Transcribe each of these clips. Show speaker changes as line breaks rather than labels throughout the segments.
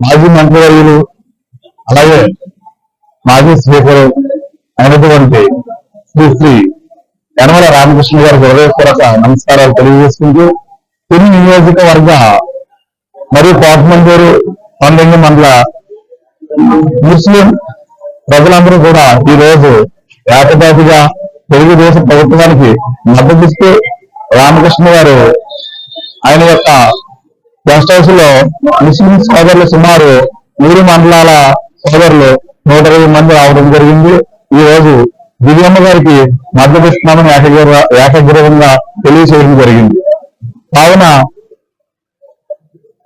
మాజీ మంత్రివర్యులు అలాగే మాజీ స్పీకర్ అయినటువంటి శ్రీ శ్రీ యనమల రామకృష్ణ గారికి హృదయపూర్వక నమస్కారాలు తెలియజేసుకుంటూ కొన్ని నియోజకవర్గ మరియు కోటమందూరు పంతొమ్మిది మండల ముస్లిం ప్రజలందరూ కూడా ఈ రోజు ఏకదాటిగా తెలుగుదేశం ప్రభుత్వానికి మద్దతిస్తూ రామకృష్ణ గారు ఆయన యొక్క గెస్ట్ హౌస్లో ముస్లిం సోదరులు సుమారు మూడు మండలాల సోదరులు నూట ఇరవై మంది రావడం జరిగింది. ఈ రోజు దివ్యమ్మ గారికి మద్దతు ఇస్తున్నామని ఏకగ్రీవ ఏకగ్రీవంగా తెలియజేయడం జరిగింది. కావున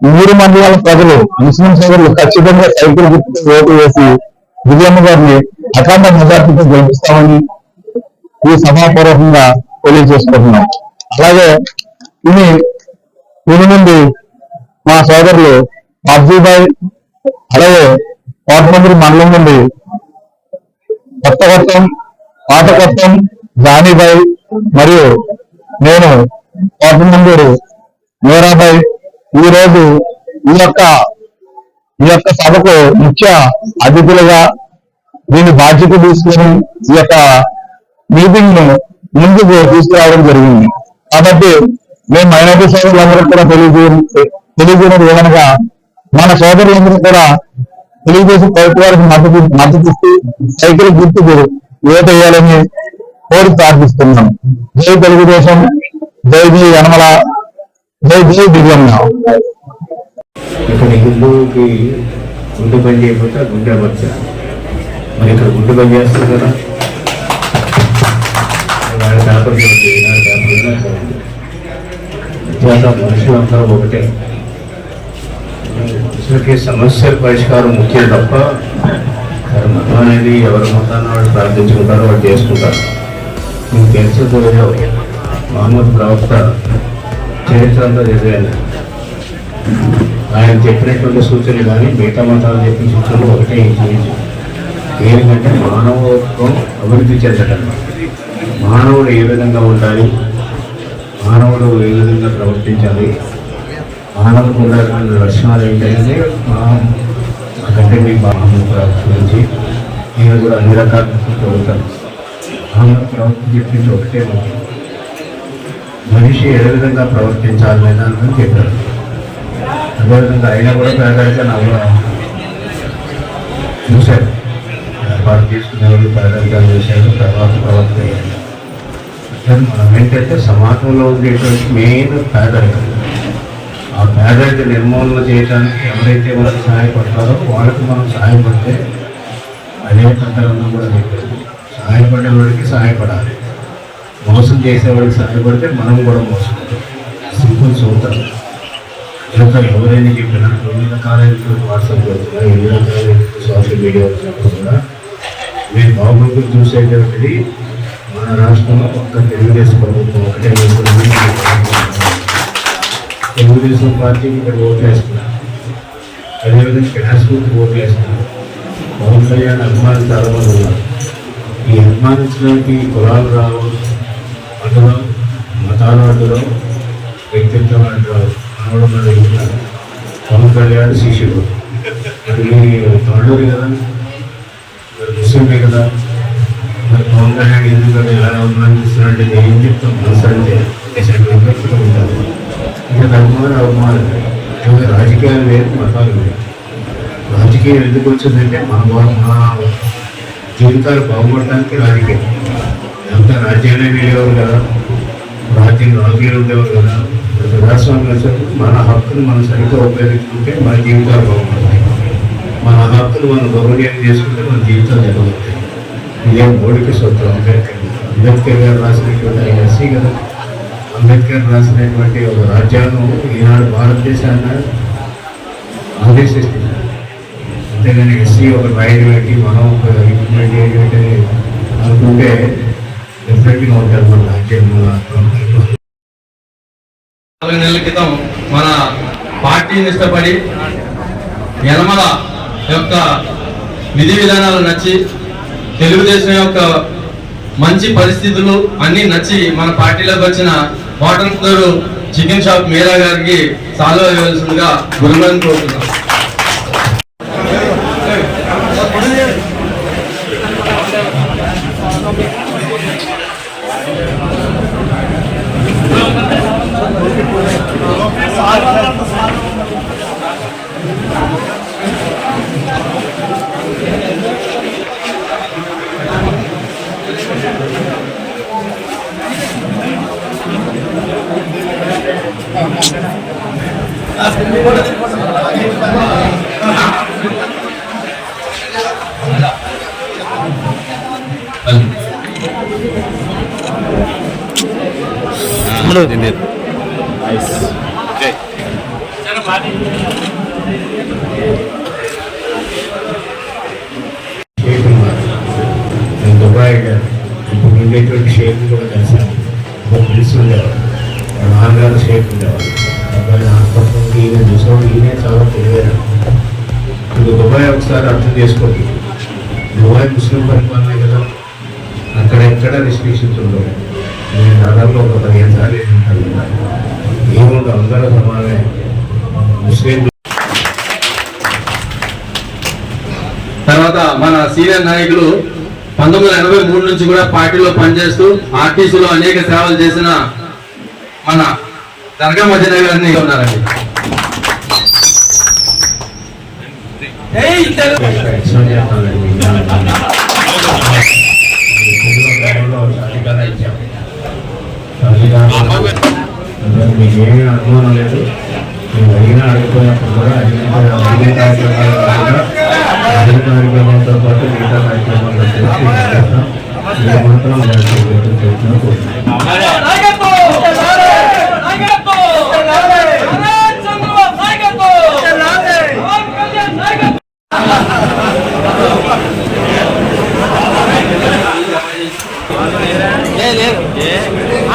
మూడు మండలాల ప్రజలు ముస్లిం సోదరులు ఖచ్చితంగా సైకిల్ గుర్తు ఓటు వేసి దివ్యమ్మ గారిని అఖండ మెజార్టీతో గెలిపిస్తామని ఈ సభాపూర్వకంగా తెలియజేసుకుంటున్నాం. అలాగే ఇది దీని నుండి మా సోదరులు అబ్జీబాయ్ అలాగే కోటమందిరి మండలం నుండి కొత్త కొత్తం పాత కొత్తం జానీబాయ్ మరియు నేను కోటమందూరు మీరాబాయ్ ఈ రోజు ఈ యొక్క ఈ యొక్క సభకు ముఖ్య అతిథులుగా దీని బాధ్యత తీసుకుని ఈ యొక్క మీటింగ్ను ముందుకు తీసుకురావడం జరిగింది. కాబట్టి మేము మైనార్టీ సోదరులందరూ కూడా తెలియజేయ తెలియజేయడం ఏమనగా మన సోదరులందరూ కూడా తెలుగుదేశం ప్రభుత్వ వారికి మద్దతు మద్దతు ఇస్తూ సైకిల్ గుర్తుకు ఓటు వేయాలని కోరి ప్రార్థిస్తున్నాం. జై తెలుగుదేశం జై జీ యనమల జై జీ దివ్యమ్మ.
ఇక్కడ హిందువుకి గుండె పని చేయకపోతే గుండె మచ్చ. మరి ఇక్కడ గుండె పని చేస్తారు కదా వాళ్ళ పేపర్ చదివి, వాళ్ళ వ్యత్యాసం మనుషులందరూ ఒకటే. మనుషులకి సమస్యల పరిష్కారం ముఖ్యం తప్ప మతం అనేది ఎవరి మతాన్ని వాళ్ళు ప్రార్థించుకుంటారో వాళ్ళు చేసుకుంటారు. మీకు తెలుసు మహమ్మద్ ప్రవక్త చరిత్ర అంతా చదివాను ఆయన చెప్పినటువంటి సూచనలు కానీ మిగతా మతాలు చెప్పిన సూచనలు ఒకటే ఇంచుమించు ఏంటంటే మానవత్వం అభివృద్ధి చెందడం మానవుడు ఏ విధంగా ఉండాలి? మానవుడు ఏ విధంగా ప్రవర్తించాలి? మానవుడికి ఉండాల్సిన లక్షణాలు ఏంటంటే అంటే మీ గురించి నేను కూడా అన్ని రకాల చదువుతాను మానవ ప్రవర్తన చెప్పింది ఒకటే. మనిషి ఏ విధంగా ప్రవర్తించాలి అని చెప్పారు. అదేవిధంగా అయినా కూడా పేదరిక నవ్వు చూశారు. ఏర్పాటు తీసుకునేవాళ్ళు పేదరికాలు చూశారు తర్వాత ప్రవర్తన. మనం ఏంటంటే సమాజంలో ఉండేటువంటి మెయిన్ పేదరికం. ఆ పేదరిక నిర్మూలన చేయడానికి ఎవరైతే మనకు సహాయపడతారో వాళ్ళకి మనం సహాయపడితే అదే సందర్భంలో కూడా చెప్పారు. సహాయపడే వాడికి సహాయపడాలి. మోసం చేసేవాడికి సహాయపడితే మనం కూడా మోసం సింపుల్ సూత్రం ఇంకా ఎవరైనా చెప్పినా ఎన్ని రకాలైన వాట్సాప్ వచ్చినా ఎన్ని రకాలైన సోషల్ మీడియా వచ్చినప్పుడు కూడా మేము బాగోగులు చూసేటువంటిది మన రాష్ట్రంలో ఒక్క తెలుగుదేశం ప్రభుత్వం ఒకటే తెలుగుదేశం పార్టీకి ఇక్కడ ఓట్లు వేస్తున్నారు. అదేవిధంగా క్లాస్ గుర్తు ఓట్లు వేస్తున్నారు. పవన్ కళ్యాణ్ అభిమానులు చాలామంది ఉన్నారు ఈ అభిమానించడానికి కులాలు రావు అందులో మతాలు అడ్డులో వ్యక్తిత్వం అంటారు మనవడం మన పవన్ కళ్యాణ్ శిష్యుడు. మరి మీరు తమిళూరు కదా? మరి ముస్లింలే కదా? మరి పవన్ కళ్యాణ్ ఎందుకంటే ఎలా అభిమానిస్తున్నారంటే నేను ఏం చెప్తాను మనసు అంటే. ఉంటారు ఉంటుంది ధర్మాలు అవమానం ఇంకా రాజకీయాలు వేరు మతాలు వేరు. రాజకీయం ఎందుకు వచ్చిందంటే మన మా మన జీవితాలు బాగుపడటానికి రాజకీయం. ఎంత రాజ్యాలే వెళ్ళేవారు కదా రాజ్యం రాజకీయాలు ఉండేవారు కదా. ప్రజాస్వామ్యం వచ్చినప్పుడు మన హక్కులు మనం సరిగ్గా ఉపయోగించుకుంటే మన జీవితాలు బాగుపడతాయి. మన హక్కులు మనం గౌరవం చేసుకుంటే మన జీవితాలు జరుగుతాయి ఇదే మోడీకి సొత్తు అంబేద్కర్ అంబేద్కర్ గారు రాసినటువంటి ఆయన ఎస్సీ కదా. అంబేద్కర్ రాసినటువంటి ఒక రాజ్యాంగం ఈనాడు భారతదేశాన్ని ఆదేశిస్తుంది అంతేగాని ఎస్సీ ఒక రాయడం పెట్టి మనం ఒక ఇంప్లిమెంట్ ఏంటి అనుకుంటే డెఫినెట్గా ఉంటుంది మన రాజ్యం
నాలుగు నెలల క్రితం మన పార్టీని ఇష్టపడి యనమల యొక్క విధి విధానాలు నచ్చి తెలుగుదేశం యొక్క మంచి పరిస్థితులు అన్నీ నచ్చి మన పార్టీలోకి వచ్చిన మోడల్ గారు చికెన్ షాప్ మీరా గారికి సాల్వ్ అయ్యవలసిందిగా గురువారం కోరుతున్నాం.
దుబాయ్ ఇప్పుడు ఉండేటువంటి షేక్ కూడా కలిసాను ఒక పిలిచి ఉండేవాడు నాన్నగారు షేక్ ఉండేవాడు అబ్బాయి హాస్పిటల్కి ఈయన చూసాడు ఈయనే చాలా తెలియదు ఇప్పుడు దుబాయ్ ఒకసారి అర్థం చేసుకోండి. దుబాయ్ ముస్లిం పరిపాలనే కదా. అక్కడ ఎక్కడ రిస్ట్రిక్షన్స్ ఉండవు. నేను దాదాపు ఒక పదిహేను సార్లు ఉంటాను ఏముండవు అందరూ సమానమే. ముస్లిం
తర్వాత మన సీనియర్ నాయకులు పంతొమ్మిది వందల ఎనభై మూడు నుంచి కూడా పార్టీలో పనిచేస్తూ ఆర్టీసీలో అనేక సేవలు చేసిన మన దర్గా మధ్యన గారిని ఉన్నారండి
మీకు ఏమీ అనుమానం లేదు మీరు అడిగినా అడిగిపోయినప్పుడు కూడా అడిగిన కార్యక్రమాలతో పాటు మిగతా కార్యక్రమాలు చేసి చేస్తాం. మాత్రం చేస్తున్నాం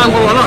Angola.